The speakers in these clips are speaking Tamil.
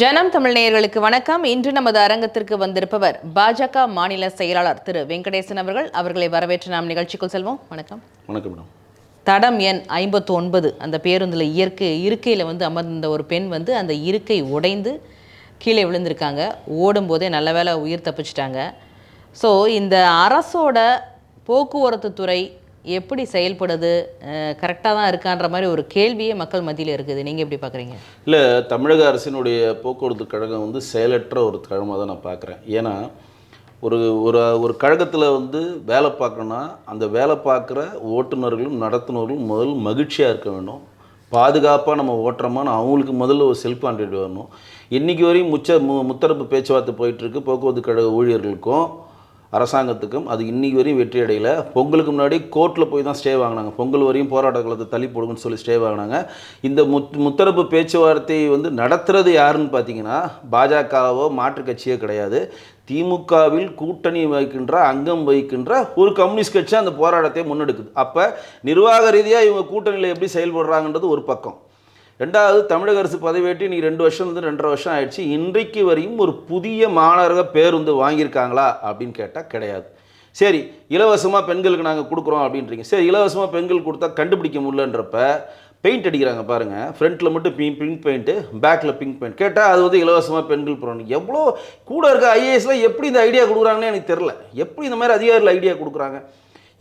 ஜனம் தமிழ் நேயர்களுக்கு வணக்கம். இன்று நமது அரங்கத்திற்கு வந்திருப்பவர் பாஜக மாநில செயலாளர் திரு வெங்கடேசன் அவர்கள். அவர்களை வரவேற்று நாம் நிகழ்ச்சிக்குள் செல்வோம். வணக்கம். வணக்கம் மேடம். தடம் எண் ஐம்பத்து ஒன்பது அந்த பேருந்தில் இயற்கை இருக்கையில் வந்து அமர்ந்த ஒரு பெண் வந்து அந்த இருக்கை உடைந்து கீழே விழுந்திருக்காங்க. ஓடும்போதே நல்ல வேளை உயிர் தப்பிச்சிட்டாங்க. ஸோ இந்த அரசோட போக்குவரத்து துறை எப்படி செயல்படுது கரெக்டாக தான் இருக்கான்ற மாதிரி ஒரு கேள்வியே மக்கள் மத்தியில் இருக்குது. நீங்கள் எப்படி பார்க்குறீங்க இல்லை தமிழக அரசினுடைய போக்குவரத்து கழகம் வந்து செயலற்ற ஒரு கழகமாக தான் நான் பார்க்குறேன் ஏன்னா ஒரு ஒரு ஒரு கழகத்தில் வந்து வேலை பார்க்கணுன்னா அந்த வேலை பார்க்குற ஓட்டுநர்களும் நடத்துனர்களும் முதல் மகிழ்ச்சியாக இருக்க வேண்டும். பாதுகாப்பாக நம்ம ஓட்டுறோமான்னு அவங்களுக்கு முதல்ல ஒரு செல்ஃப் கான்ஃபிடென்ட் வரணும். இன்றைக்கி வரையும் முச்ச மு முத்தரப்பு பேச்சுவார்த்தை போயிட்டுருக்கு போக்குவரத்து கழக ஊழியர்களுக்கும் அரசாங்கத்துக்கும் அது இன்னைக்கு வரையும் வெற்றி அடையல. பொங்கலுக்கு முன்னாடி கோர்ட்டில் போய் தான் ஸ்டே வாங்கினாங்க. பொங்கல் வரையும் போராட்ட காலத்தை தள்ளி போடுங்கன்னு சொல்லி ஸ்டே வாங்கினாங்க. இந்த முத் முத்தரப்பு பேச்சுவார்த்தையை வந்து நடத்துறது யாருன்னு பார்த்தீங்கன்னா பாஜகவோ மாற்றுக் கட்சியோ கிடையாது. திமுகவில் கூட்டணி வைக்கின்ற அங்கம் வைக்கின்ற ஒரு கம்யூனிஸ்ட் கட்சி அந்த போராட்டத்தை முன்னெடுக்குது. அப்போ நிர்வாக ரீதியாக இவங்க கூட்டணியில் எப்படி செயல்படுறாங்கன்றது ஒரு பக்கம். ரெண்டாவது தமிழக அரசு பதவியேற்று நீ ரெண்டு வருஷம் வந்து ரெண்டரை வருஷம் ஆயிடுச்சு. இன்றைக்கு வரையும் ஒரு புதிய மாணவர்கள் பேருந்து வாங்கியிருக்காங்களா அப்படின்னு கேட்டால் கிடையாது. சரி இலவசமாக பெண்களுக்கு நாங்கள் கொடுக்குறோம் அப்படின்றீங்க. சரி இலவசமாக பெண்கள் கொடுத்தா கண்டுபிடிக்க முடியலன்றப்ப பெயிண்ட் அடிக்கிறாங்க பாருங்கள் ஃப்ரண்ட்டில் மட்டும் பிங்க் பிங்க் பெயிண்ட்டு பேக்கில் பிங்க் பெயிண்ட் கேட்டால் அது வந்து இலவசமாக பெண்கள் போகிறோம் எவ்வளோ கூட இருக்க ஐஏஎஸ்லாம் எப்படி இந்த ஐடியா கொடுக்குறாங்கன்னு எனக்கு தெரில எப்படி இந்த மாதிரி அதிகாரிகள் ஐடியா கொடுக்குறாங்க?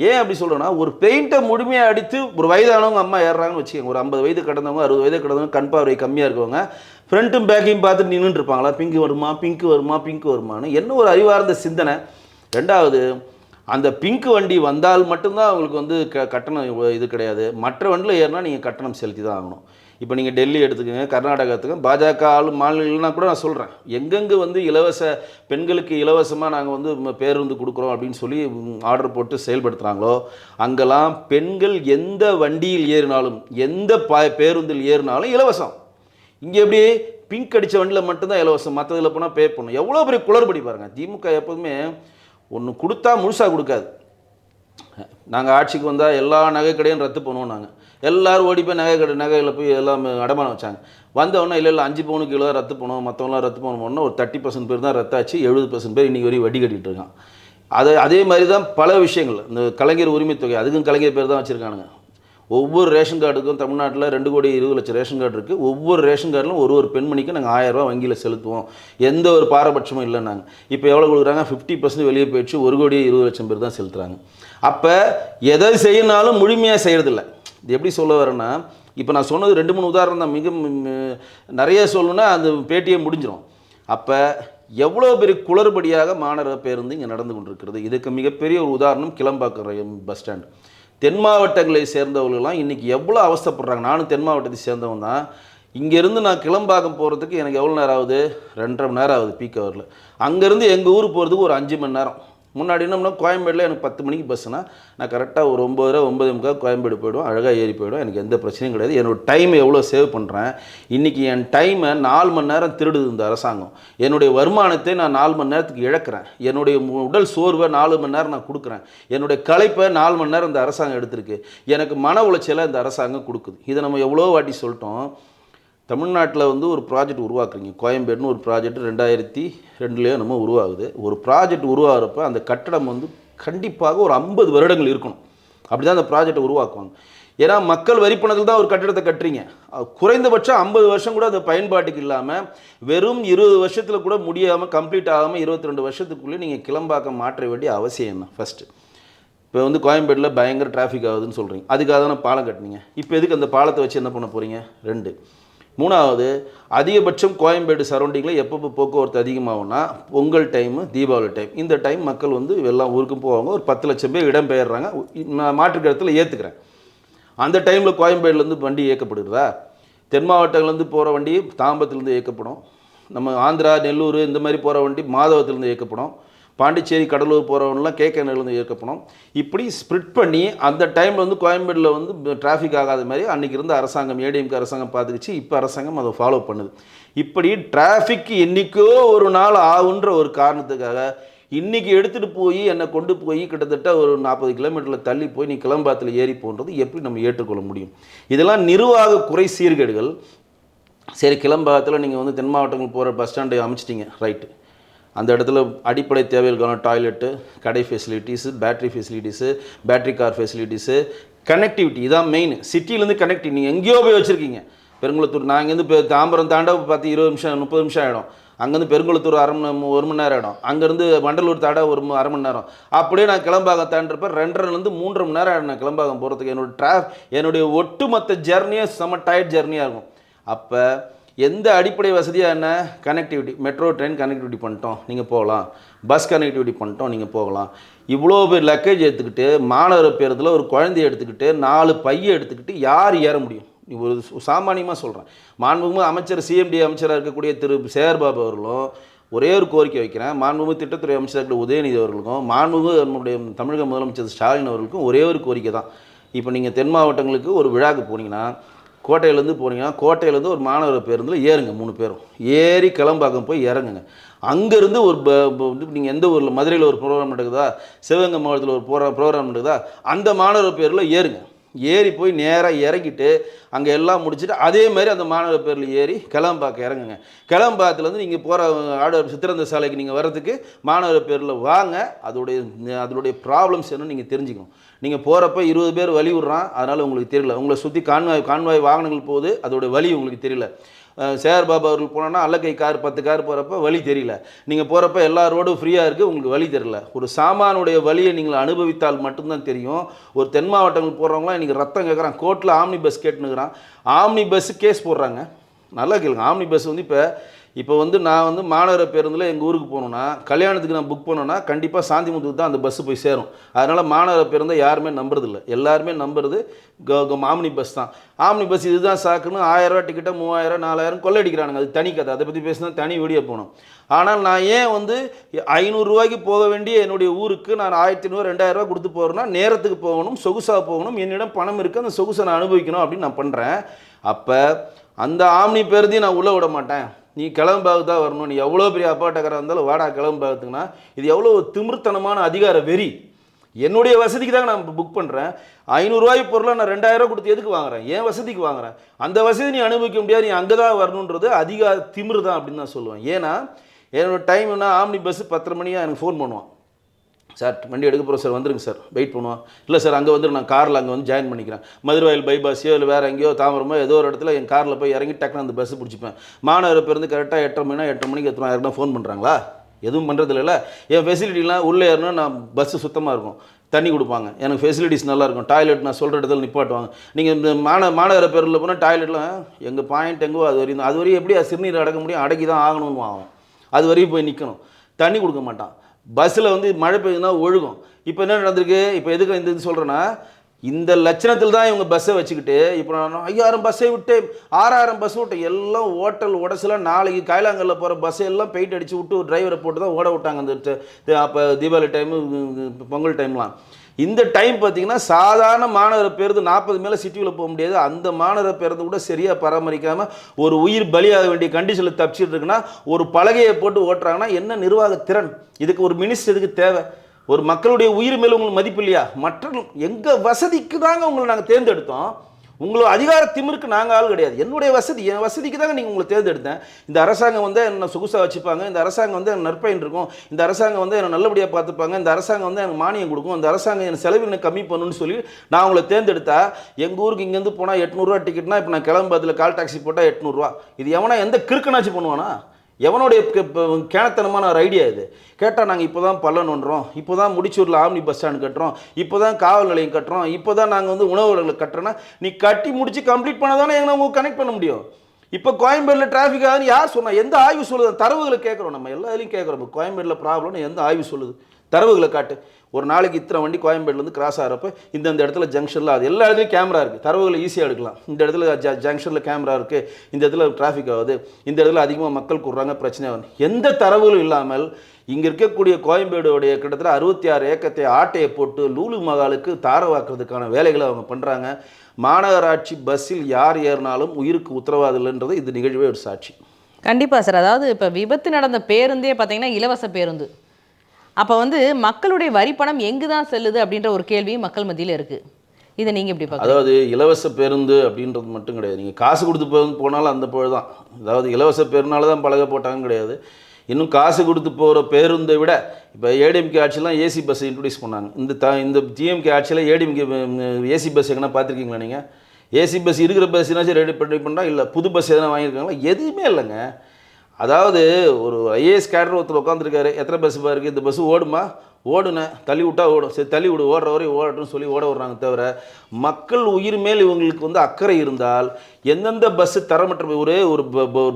ஏன் அப்படி சொல்கிறேன்னா ஒரு பெயிண்ட்டை முழுமையாக அடித்து ஒரு வயதானவங்க அம்மா ஏறுறாங்கன்னு வச்சுக்கோங்க. ஒரு ஐம்பது வயது கடந்தவங்க அறுபது வயது கடந்தவங்க கண் பார்வை கம்மியாக இருக்கவங்க ஃப்ரண்ட்டும் பேக்கையும் பார்த்துட்டு நின்றுட்டு இருப்பாங்களா? பிங்க் வருமா? பிங்க் வருமா? பிங்க் வருமான்னு என்ன ஒரு அறிவார்ந்த சிந்தனை. ரெண்டாவது அந்த பிங்க் வண்டி வந்தால் மட்டும்தான் அவங்களுக்கு வந்து க கட்டணம் இது கிடையாது. மற்ற வண்டியில் ஏறினா நீங்கள் கட்டணம் செலுத்தி தான் ஆகணும். இப்போ நீங்கள் டெல்லி எடுத்துக்கோங்க கர்நாடகா எடுத்துக்கோங்க பாஜக ஆளும் மாநிலங்கள்னா கூட நான் சொல்கிறேன் எங்கெங்கே வந்து இலவச பெண்களுக்கு இலவசமாக நாங்கள் வந்து பேருந்து கொடுக்குறோம் அப்படின்னு சொல்லி ஆர்டர் போட்டு செயல்படுத்துகிறாங்களோ அங்கெல்லாம் பெண்கள் எந்த வண்டியில் ஏறினாலும் எந்த ப பேருந்தில் ஏறினாலும் இலவசம். இங்கே எப்படி பிங்க் அடித்த வண்டியில் மட்டும்தான் இலவசம் மற்றதில் போனால் பே பண்ணும் எவ்வளோ பெரிய குளறுபடி பாருங்கள் திமுக எப்போதுமே ஒன்று கொடுத்தா முழுசாக கொடுக்காது. நாங்கள் ஆட்சிக்கு வந்தால் எல்லா நகை கடையும் ரத்து பண்ணுவோம் நாங்கள் எல்லோரும் ஓடி போய் நகை கடை நகையில் போய் எல்லாம் அடமானம் வச்சாங்க. வந்தவொடனே இல்லை இல்லை அஞ்சு பவுனுக்கு இவ்வளோ ரத்து போனோம் மற்றவங்களாம் ரத்து பண்ணுவோம்னா ஒரு தேர்ட்டி பர்சன்ட் பேர் தான் ரத்தாச்சு. எழுபது பர்சன்ட் பேர் இன்றைக்கி வரையும் வட்டி கட்டிட்டு இருக்கான் அது அதே மாதிரி தான் பல விஷயங்கள். இந்த கலைஞர் உரிமை தொகை அதுக்கும் கலைஞர் பேர் தான் வச்சுருக்கானுங்க. ஒவ்வொரு ரேஷன் கார்டுக்கும் தமிழ்நாட்டில் ரெண்டு கோடி இருபது லட்சம் ரேஷன் கார்டு இருக்குது ஒவ்வொரு ரேஷன் கார்டிலும் ஒரு ஒரு பெண்மணிக்கு நாங்கள் ஆயிரரூபா வங்கியில் செலுத்துவோம். எந்த ஒரு பாரபட்சமும் இல்லை நாங்கள் இப்போ எவ்வளோ கொடுக்குறாங்க? ஃபிஃப்டி பர்சன்ட் வெளியே போயிடுச்சு. ஒரு கோடி இருபது லட்சம் பேர் தான் செலுத்துகிறாங்க அப்போ எதை செய்யினாலும் முழுமையாக செய்கிறதில்ல இது எப்படி சொல்ல வரேன்னா இப்போ நான் சொன்னது ரெண்டு மூணு உதாரணம் தான். மிக நிறைய சொல்லணும்னா அந்த பேட்டியை முடிஞ்சிடும் அப்போ எவ்வளோ பெரிய குளறுபடியாக மாநகர பேருந்து இங்கே நடந்து கொண்டிருக்கிறது? இதுக்கு மிகப்பெரிய ஒரு உதாரணம் கிளம்பாக்கம் பஸ் ஸ்டாண்ட். தென் மாவட்டங்களை சேர்ந்தவர்கள்லாம் இன்றைக்கி எவ்வளோ அவஸ்தைப்படுறாங்க? நானும் தென் மாவட்டத்தை சேர்ந்தவன் தான். இங்கேருந்து நான் கிளம்பாக்கம் போகிறதுக்கு எனக்கு எவ்வளோ நேரம் ஆகுது? ரெண்டரை மணி நேரம் ஆகுது பீக் ஹவரில் அங்கேருந்து எங்கள் ஊர் போகிறதுக்கு ஒரு அஞ்சு மணி நேரம். முன்னாடி என்னம்னா கோயம்பேடில் எனக்கு பத்து மணிக்கு பஸ்ஸுனா நான் கரெக்டாக ஒரு ஒம்பது ரூபா ஒம்பது முக்கால் கோயம்பேடு போய்டும் அழகாக ஏறி போய்டும் எனக்கு எந்த பிரச்சனையும் கிடையாது. என்னோட டைம் எவ்வளோ சேவ் பண்ணுறேன் இன்றைக்கி என் டைமை நாலு மணி நேரம் திருடுது இந்த அரசாங்கம். என்னுடைய வருமானத்தை நான் நாலு மணி நேரத்துக்கு இழக்கிறேன். என்னுடைய மு- உடல் சோர்வை நாலு மணி நேரம் நான் கொடுக்குறேன். என்னுடைய களைப்பை நாலு மணி நேரம் இந்த அரசாங்கம் எடுத்திருக்கு. எனக்கு மன உளைச்சலை இந்த அரசாங்கம் கொடுக்குது. இதை நம்ம எவ்வளோ வாட்டி சொல்லிட்டோம் தமிழ்நாட்டில் வந்து ஒரு ப்ராஜெக்ட் உருவாக்குறீங்க. கோயம்பேடுன்னு ஒரு ப்ராஜெக்ட் ரெண்டாயிரத்தி ரெண்டுலேயோ நம்ம உருவாகுது. ஒரு ப்ராஜெக்ட் உருவாகிறப்ப அந்த கட்டடம் வந்து கண்டிப்பாக ஒரு ஐம்பது வருடங்கள் இருக்கணும். அப்படி தான் அந்த ப்ராஜெக்டை உருவாக்குவாங்க. ஏன்னா மக்கள் வரிப்பணத்தில் தான் ஒரு கட்டிடத்தை கட்டுறீங்க. குறைந்தபட்சம் ஐம்பது வருஷம் கூட அது பயன்பாட்டுக்கு இல்லாமல் வெறும் இருபது வருஷத்தில் கூட முடியாமல் கம்ப்ளீட் ஆகாமல் இருபத்தி ரெண்டு வருஷத்துக்குள்ளே நீங்கள் கிளம்பாக்க மாற்ற வேண்டிய அவசியம் என்ன? ஃபஸ்ட்டு இப்போ வந்து கோயம்பேட்டில் பயங்கர டிராஃபிக் ஆகுதுன்னு சொல்கிறீங்க அதுக்காக தானே பாலம் கட்டினீங்க. இப்போ எதுக்கு அந்த பாலத்தை வச்சு என்ன பண்ண போகிறீங்க ரெண்டு. மூணாவது அதிகபட்சம் கோயம்பேடு சரௌண்டிங்கில் எப்பப்போ போக்குவரத்து அதிகமாகும்னா பொங்கல் டைமு தீபாவளி டைம் இந்த டைம் மக்கள் வந்து எல்லா ஊருக்கும் போவாங்க. ஒரு பத்து லட்சம் பேர் இடம் பெயர்றாங்க. நான் மாற்றுக் ஏற்றுக்கிறேன் அந்த டைமில் கோயம்பேடுலேருந்து வண்டி இயக்கப்படுகிறதா? தென் மாவட்டங்கள்லேருந்து போகிற வண்டி தாம்பரத்துலேருந்து இயக்கப்படும். நம்ம ஆந்திரா நெல்லூர் இந்த மாதிரி போகிற வண்டி மாதவத்துலேருந்து இயக்கப்படும். பாண்டிச்சேரி கடலூர் போகிறவங்கலாம் இயக்க போனோம். இப்படி ஸ்ப்ரிட் பண்ணி அந்த டைமில் வந்து கோயம்பேடில் வந்து டிராஃபிக் ஆகாத மாதிரி அன்றைக்கி இருந்த அரசாங்கம் ஏடிஎம்கே அரசாங்கம் பார்த்துக்கிச்சு. இப்போ அரசாங்கம் அதை ஃபாலோ பண்ணுது. இப்படி டிராஃபிக் என்றைக்கோ ஒரு நாள் ஆகுன்ற ஒரு காரணத்துக்காக இன்றைக்கி எடுத்துகிட்டு போய் என்னை கொண்டு போய் கிட்டத்தட்ட ஒரு நாற்பது கிலோமீட்டரில் தள்ளி போய் நீ கிளம்பாத்தில் ஏறி போன்றது எப்படி நம்ம ஏற்றுக்கொள்ள முடியும்? இதெல்லாம் நிர்வாக குறை சீர்கேடுகள். சரி கிளம்பாகத்தில் நீங்கள் வந்து தென் மாவட்டங்கள் போகிற பஸ் ஸ்டாண்டை அமைச்சிட்டிங்க. ரைட்டு அந்த இடத்துல அடிப்படை தேவைகளுக்கான டாய்லெட்டு கடை facilities battery facilities battery car facilities connectivity இதான் மெயின் சிட்டிலேருந்து கனெக்டிவிட்டி நீங்கள் எங்கேயோ போய் வச்சுருக்கீங்க. பெருங்குளத்தூர் நான் இங்கேருந்து இப்போ தாம்பரம் தாண்ட பார்த்து இருபது நிமிஷம் முப்பது நிமிஷம் ஆகிடும் அங்கேருந்து பெருங்குளத்தூர் அரை மணி ஒரு மணி நேரம் ஆகிடும் அங்கேருந்து வண்டலூர் தாண்ட ஒரு அரை மணி நேரம். அப்படியே நான் கிளம்பாக்கம் தாண்டப்ப ரெண்டரைலேருந்து மூன்றரை மணி நேரம் ஆகிடும் நான் கிளம்பாக்கம் போகிறதுக்கு என்னோட ட்ரா என்னுடைய ஒட்டுமொத்த ஜெர்னியே செம்ம டயர்ட் ஜெர்னியாக இருக்கும். அப்போ எந்த அடிப்படை வசதியாக என்ன? கனெக்டிவிட்டி மெட்ரோ ட்ரெயின் கனெக்டிவிட்டி பண்ணிட்டோம் நீங்கள் போகலாம். பஸ் கனெக்டிவிட்டி பண்ணிட்டோம் நீங்கள் போகலாம். இவ்வளோ பேர் லக்கேஜ் எடுத்துக்கிட்டு மாணவர் பேருந்தில் ஒரு குழந்தைய எடுத்துக்கிட்டு நாலு பையை எடுத்துக்கிட்டு யார் ஏற முடியும்? ஒரு சாமானியமாக சொல்கிறேன் மாண்புமிகு அமைச்சர் சிஎம்டி அமைச்சராக இருக்கக்கூடிய திரு சேகர்பாபு அவர்களும் ஒரே ஒரு கோரிக்கை வைக்கிறேன். மாண்புமிகு திட்டத்துறை அமைச்சராக இருக்கிற உதயநிதி அவர்களுக்கும் மாண்புமிகு நம்முடைய தமிழக முதலமைச்சர் ஸ்டாலின் அவர்களுக்கும் ஒரே ஒரு கோரிக்கை தான். இப்போ நீங்கள் தென் மாவட்டங்களுக்கு ஒரு விழாவுக்கு போனீங்கன்னா கோட்டையிலேருந்து போனீங்கன்னா கோட்டையிலேருந்து ஒரு மாணவர் பேருந்தில் ஏறுங்க மூணு பேரும். ஏறி கிளம்பாக்கம் போய் இறங்குங்க. அங்கேருந்து ஒரு ப வந்து நீங்கள் எந்த ஊரில் மதுரையில் ஒரு ப்ரோக்ராம் நடக்குதா? சிவகங்கை மாவட்டத்தில் ஒரு ப்ரோக்ராம் ப்ரோக்ராம் நடக்குதா? அந்த மாணவர் பேரில் ஏறுங்க. ஏறி போய் நேராக இறங்கிட்டு அங்கே எல்லாம் முடிச்சுட்டு அதே மாதிரி அந்த மாணவர் பேரில் ஏறி கிளம்பாக்க இறங்குங்க. கிளம்பாக்கத்துலேருந்து நீங்கள் போகிற ஆடர் சித்திரந்த சாலைக்கு நீங்கள் வர்றதுக்கு மாணவர் பேரில் வாங்க. அதோடைய அதனுடைய ப்ராப்ளம்ஸ் என்னன்னு நீங்கள் தெரிஞ்சுக்கணும். நீங்கள் போகிறப்ப இருபது பேர் வழி விட்றான். அதனால் உங்களுக்கு தெரியல. உங்களை சுற்றி கான்வாய் கான்வாய் வாகனங்கள் போகுது. அதோட வழி உங்களுக்கு தெரியல. சேர் பாபா அவர்கள் போனோன்னா அல்லக்கை கார் பத்து கார் போகிறப்ப வழி தெரியல. நீங்கள் போகிறப்ப எல்லா ரோடும் ஃப்ரீயாக இருக்குது உங்களுக்கு வழி தெரியல. ஒரு சாமானுடைய வழியை நீங்கள் அனுபவித்தால் மட்டும்தான் தெரியும். ஒரு தென் மாவட்டங்கள் போகிறவங்களாம் இன்றைக்கி ரத்தம் கேட்குறான் கோர்ட்டில் ஆம்னி பஸ் கேட்டுனுக்குறான் ஆம்னி பஸ்ஸு கேஸ் போடுறாங்க. நல்லா கேளுங்க. ஆம்னி பஸ் வந்து இப்போ இப்போ வந்து நான் வந்து மாநகர பேருந்தில் எங்கள் ஊருக்கு போகணுன்னா கல்யாணத்துக்கு நான் புக் பண்ணோன்னா கண்டிப்பாக சாந்திமுத்துக்கு தான் அந்த பஸ்ஸு போய் சேரும். அதனால் மாநகர பேருந்தை யாருமே நம்புறதில்ல. எல்லாருமே நம்புறது க- க- ஆம்னி பஸ் தான். ஆம்னி பஸ் இதுதான் சாக்குன்னு ஆயிரரூவா டிக்கெட்டை மூவாயிரம் நாலாயிரம் கொள்ளடிக்கிறானுங்க. அது தனி கதை. அதை பற்றி பேசினா தனி வீடியோ போகணும். ஆனால் நான் ஏன் வந்து ஐநூறுரூவாய்க்கு போக வேண்டிய என்னுடைய ஊருக்கு நான் ஆயிரத்தி ஐநூறு ரெண்டாயிரரூவா கொடுத்து போகிறேன்னா நேரத்துக்கு போகணும் சொகுசாக போகணும் என்னிடம் பணம் இருக்குது அந்த சொகுசை நான் அனுபவிக்கணும் அப்படின்னு நான் பண்ணுறேன் அப்போ அந்த ஆம்னி பேருந்தையும் நான் உள்ளே விட மாட்டேன். நீ கிளம்பாவுக்கு தான் வரணும். நீ எவ்வளோ பெரிய அப்பாட்டக்காரா இருந்தாலும் வாடா கிளம்பாவுக்குன்னா இது எவ்வளோ திமிர்த்தனமான அதிகார வெறி. என்னுடைய வசதிக்கு தாங்க நான் புக் பண்ணுறேன் ஐநூறுரூவாய் பொருளை நான் ரெண்டாயிரம் கொடுத்து எதுக்கு வாங்குறேன்? என் வசதிக்கு வாங்குறேன். அந்த வசதி நீ அனுபவிக்க முடியாது. நீ அங்கே தான் வரணுன்றது அதிகார திமிரு தான் அப்படின்னு நான் சொல்லுவேன். ஏன்னா என்னோட டைம்னா ஆம்னி பஸ்ஸு பத்தரை மணியாக எனக்கு ஃபோன் பண்ணுவான். சார் வண்டி எடுக்க போகிறோம் சார் வந்துருங்க சார். வெயிட் பண்ணுவோம். இல்லை சார் அங்கே வந்துட்டு நான் காரில் அங்கே வந்து ஜாயின் பண்ணிக்கிறேன். மதுரவாயில் பைபாஸையோ இல்லை வேறு எங்கேயோ தாமரமோ ஏதோ ஒரு இடத்துல என் காரில் போய் இறங்கி டக்குனு அந்த பஸ்ஸு பிடிச்சிப்பேன். மாநகர பேருந்து கரெக்டாக எட்டரை மணினா எட்டரை மணிக்கு எத்தனை யாருனா ஃபோன் பண்ணுறாங்களா எதுவும் பண்ணுறது இல்லைல்ல. என் ஃபெசிலிட்டிலாம் உள்ளே ஏறினா நான் பஸ்ஸு சுத்தமாக இருக்கும். தண்ணி கொடுப்பாங்க. எனக்கு ஃபெசிலிட்டிஸ் நல்லாயிருக்கும் டாய்லெட் நான் சொல்கிற இடத்துல நிப்பாட்டுவாங்க. நீங்கள் இந்த மாண மாநகர பேரில் போனால் டாய்லெட்லாம் எங்கள் பாயிண்ட் எங்கோ அது வரையும் அது வரையும் எப்படி சிறுநீர் அடக்க முடியும்? அடக்கி தான் ஆகணும்னு ஆகும். அது வரையும் போய் நிற்கணும் தண்ணி கொடுக்க மாட்டான். பஸ்ஸில் வந்து மழை பெய்யுதுன்னா ஒழுகும். இப்போ என்ன நடந்திருக்கு? இப்போ எதுக்கு இந்த இது சொல்கிறேன்னா இந்த லட்சணத்தில் தான் இவங்க பஸ்ஸை வச்சுக்கிட்டு இப்போ நான் ஐயாயிரம் பஸ்ஸை விட்டு ஆறாயிரம் பஸ் விட்டு எல்லாம் ஓட்டல் உடச்சலாம் நாளைக்கு கைலாங்கல்ல போகிற பஸ்ஸை எல்லாம் பெயிண்ட் அடித்து விட்டு டிரைவரை போட்டு தான் ஓட விட்டாங்க அந்த அப்போ தீபாவளி டைமு பொங்கல் டைம்லாம் இந்த டைம் பார்த்தீங்கன்னா சாதாரண மாணவர் பேருந்து நாற்பது மேலே சிட்டியில் போக முடியாது. அந்த மாணவர் பேருந்து கூட சரியாக பராமரிக்காமல் ஒரு உயிர் பலியாக வேண்டிய கண்டிஷனில் தப்பிச்சிட்டு இருக்குன்னா ஒரு பலகையை போட்டு ஓட்டுறாங்கன்னா என்ன நிர்வாக திறன்? இதுக்கு ஒரு மினிஸ்டர் இதுக்கு தேவை? ஒரு மக்களுடைய உயிர் மேலே உங்களுக்கு மதிப்பு இல்லையா? மற்றும் எங்கள் வசதிக்கு தாங்க உங்களை நாங்கள் தேர்ந்தெடுத்தோம். உங்களோட அதிகார திமிருக்கு நாங்கள் ஆள் கிடையாது. என்னுடைய வசதி என் வசதிக்கு தாங்க நீங்கள் உங்களை தேர்ந்தெடுத்தேன். இந்த அரசாங்கம் வந்து என்னை சொகுசாக வச்சுப்பாங்க இந்த அரசாங்கம் வந்து எனக்கு நற்பயன் இருக்கும் இந்த அரசாங்கம் வந்து என்னை நல்லபடியாக பார்த்துப்பாங்க இந்த அரசாங்கம் வந்து எனக்கு மானியம் கொடுக்கும் இந்த அரசாங்கம் என் செலவினை கம்மி பண்ணணும்னு சொல்லி நான் உங்களை தேர்ந்தெடுத்தா எங்கள் ஊருக்கு இங்கேருந்து போனால் எட்நூறுரூவா டிக்கெட்னா இப்போ நான் கிளம்பு கால் டாக்ஸி போட்டால் எட்நூறுரூவா இது எவனா எந்த கிறுக்கனாச்சு பண்ணுவானா? எவனுடைய கேனத்தனமான கேணத்தனமான ஒரு ஐடியா இது. கேட்டால் நாங்கள் இப்போ தான் பள்ளம் ஒன்றோம் இப்போ தான் முடிச்சூரில் ஆம்னி பஸ் ஸ்டாண்ட் கட்டுறோம். இப்போ தான் காவல் நிலையம் கட்டுறோம். இப்போ தான் நாங்கள் வந்து உணவுகளை கட்டுறோன்னா நீ கட்டி முடித்து கம்ப்ளீட் பண்ண தானே எங்களை உங்களுக்கு கனெக்ட் பண்ண முடியும். இப்போ கோயம்பேடில் டிராஃபிக் ஆகுதுன்னு யார் சொன்னால் எந்த ஆய்வு சொல்லுது? தரவுகளை கேட்குறோம். நம்ம எல்லா இதுலையும் கேட்குறோம். இப்போ கோயம்பேடில் ப்ராப்ளம்னு எந்த ஆய்வு சொல்லுது? தரவுகளை காட்டு. ஒரு நாளைக்கு இத்தனை வண்டி கோயம்பேடுலேருந்து கிராஸ் ஆகிறப்ப இந்தந்த இடத்துல ஜங்ஷனில் அது எல்லா இடத்துலையும் கேமரா இருக்குது தரவுகளை ஈஸியாக எடுக்கலாம். இந்த இடத்துல ஜ ஜங்ஷனில் கேமரா இருக்குது இந்த இடத்துல டிராஃபிக் ஆகுது. இந்த இடத்துல அதிகமாக மக்கள் கூடுறாங்க பிரச்சனை ஆகுது. எந்த தரவுகளும் இல்லாமல் இங்கே இருக்கக்கூடிய கோயம்பேடுடைய கிட்டத்தட்ட அறுபத்தி ஆறு ஏக்கத்தை ஆட்டையை போட்டு லூலு மகாலுக்கு தாரவாக்குறதுக்கான வேலைகளை அவங்க பண்ணுறாங்க மாநகராட்சி பஸ்ஸில் யார் ஏறினாலும் உயிருக்கு உத்தரவாதம் இல்லைன்றது இது நிகழ்வே ஒரு சாட்சி. கண்டிப்பாக சார். அதாவது இப்போ விபத்து நடந்த பேருந்தே பார்த்தீங்கன்னா இலவச பேருந்து. அப்போ வந்து மக்களுடைய வரி பணம் எங்கு தான் செல்லுது அப்படின்ற ஒரு கேள்வியும் மக்கள் மத்தியில் இருக்குது இதை நீங்கள் எப்படி பார்க்க அதாவது இலவச பேருந்து அப்படின்றது மட்டும் கிடையாது. நீங்கள் காசு கொடுத்து போனாலும் அந்த பொழுது தான் அதாவது இலவச பேருனால தான் பழக போட்டாங்கன்னு கிடையாது. இன்னும் காசு கொடுத்து போகிற பேருந்தை விட இப்போ ஏடிஎம்கே ஆட்சியெலாம் ஏசி பஸ் இன்ட்ரடியூஸ் பண்ணாங்க. இந்த த இந்த ஜிஎம்கே ஆட்சியில் ஏடிஎம்கே ஏசி பஸ் எங்கன்னா பார்த்துருக்கீங்களா நீங்கள் ஏசி பஸ் இருக்கிற பஸ்னாச்சும் ரெடி பண்ணி பண்ணுறா இல்லை புது பஸ் எதனா வாங்கியிருக்காங்களா? எதுவுமே இல்லைங்க. அதாவது ஒரு ஐஏஎஸ் கேடர் ஒருத்தர் உட்காந்துருக்காரு எத்தனை பஸ் இருக்குது இந்த பஸ் ஓடுமா? ஓடுனேன். தள்ளி விட்டா ஓடும். சரி தள்ளி விடு ஓடுற வரையும் ஓடட்டும்னு சொல்லி ஓட விடுறாங்க தவிர மக்கள் உயிர் மேல் இவங்களுக்கு வந்து அக்கறை இருந்தால் எந்தெந்த பஸ்ஸு தரமற்ற ஒரே ஒரு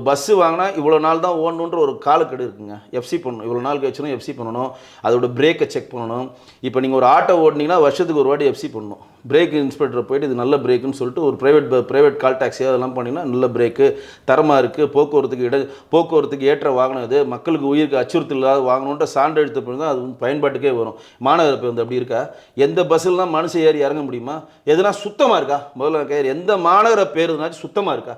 பஸ்ஸு வாங்கினா இவ்வளோ நாள் தான் ஓடணுன்ற ஒரு காலக்கெடு இருக்குங்க. எஃப்சி பண்ணணும். இவ்வளோ நாள் கழிச்சுனா எஃப்சி பண்ணணும். அதோட பிரேக்கை செக் பண்ணணும். இப்போ நீங்கள் ஒரு ஆட்டோ ஓடினீங்கன்னா வருஷத்துக்கு ஒரு வாட்டி எஃப்சி பண்ணணும். பிரேக் இன்ஸ்பெக்டர் போயிட்டு இது நல்ல பிரேக்குன்னு சொல்லிட்டு ஒரு ப்ரைவேட் ப்ரைவேட் கால் டாக்ஸி அதெல்லாம் பண்ணிங்கன்னா நல்ல பிரேக்கு தரமாக இருக்குது போக்குவரத்துக்கு இட போக்குவரத்துக்கு ஏற்ற வாகனம் இது. மக்களுக்கு உயிருக்கு அச்சுறுத்தல் இல்லாத வாங்கணுன்ற சான்றெழுத்து பண்ணி தான் அது பயன்பாட்டு பயன்பாட்டுக்கே வரும். மாநகர பேருந்து அப்படி இருக்கா? எந்த பஸ்ஸில்லாம் மனுஷன் ஏறி இறங்க முடியுமா? எதுனா சுத்தமாக இருக்கா? முதல்ல கேர் எந்த மாநகர பேருந்துனாச்சும் சுத்தமாக இருக்கா?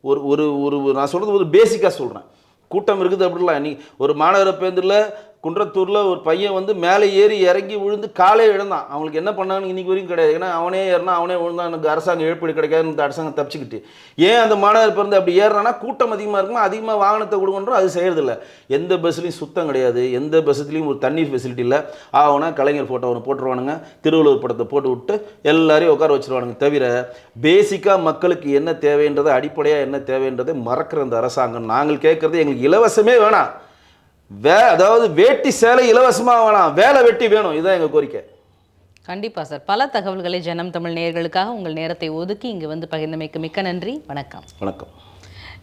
ஒரு ஒரு ஒரு நான் சொல்கிறது ஒரு பேசிக்காக சொல்கிறேன் கூட்டம் இருக்குது அப்படிலாம். நீ ஒரு மாநகர பேருந்தில் குன்றத்தூரில் ஒரு பையன் வந்து மேலே ஏறி இறங்கி விழுந்து காலே இழந்தான். அவங்களுக்கு என்ன பண்ணாங்கன்னு இன்னைக்கு வரைக்கும் கிடையாது. ஏன்னா அவனே ஏறினா அவனே விழுந்தான் எனக்கு அரசாங்கம் இழப்பீடு கிடைக்காதுன்னு இந்த அரசாங்கம் தப்பிச்சுக்கிட்டு. ஏன் அந்த மாணவர் பிறந்து அப்படி ஏறுறான்னா கூட்டம் அதிகமாக இருக்குமா அதிகமாக வாகனத்தை கொடுக்கணும் அது செய்கிறதில்ல எந்த பஸ்லையும் சுத்தம் கிடையாது. எந்த பஸ்ஸுலேயும் ஒரு தண்ணீர் ஃபெசிலிட்டி இல்லை. ஆகுனா கலைஞர் ஃபோட்டோ ஒன்று போட்டுருவானுங்க. திருவள்ளுவர் படத்தை போட்டு விட்டு எல்லாரையும் உட்கார வச்சிருவானுங்க தவிர பேசிக்காக மக்களுக்கு என்ன தேவைன்றதை அடிப்படையாக என்ன தேவைன்றதை மறக்கிற அந்த அரசாங்கம். நாங்கள் கேட்குறது எங்களுக்கு இலவசமே வேணாம். வே அதாவது வேட்டி சேலை இலவசமாக வேணாம். வேலை வெட்டி வேணும். இதுதான் எங்கள் கோரிக்கை. கண்டிப்பாக சார். பல தகவல்களை ஜனம் தமிழ் நேயர்களுக்காக உங்கள் நேரத்தை ஒதுக்கி இங்கு வந்து பகிர்ந்தமைக்கு மிக்க நன்றி. வணக்கம். வணக்கம்.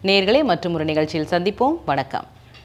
நேயர்களே மற்றும் ஒரு நிகழ்ச்சியில் சந்திப்போம். வணக்கம்.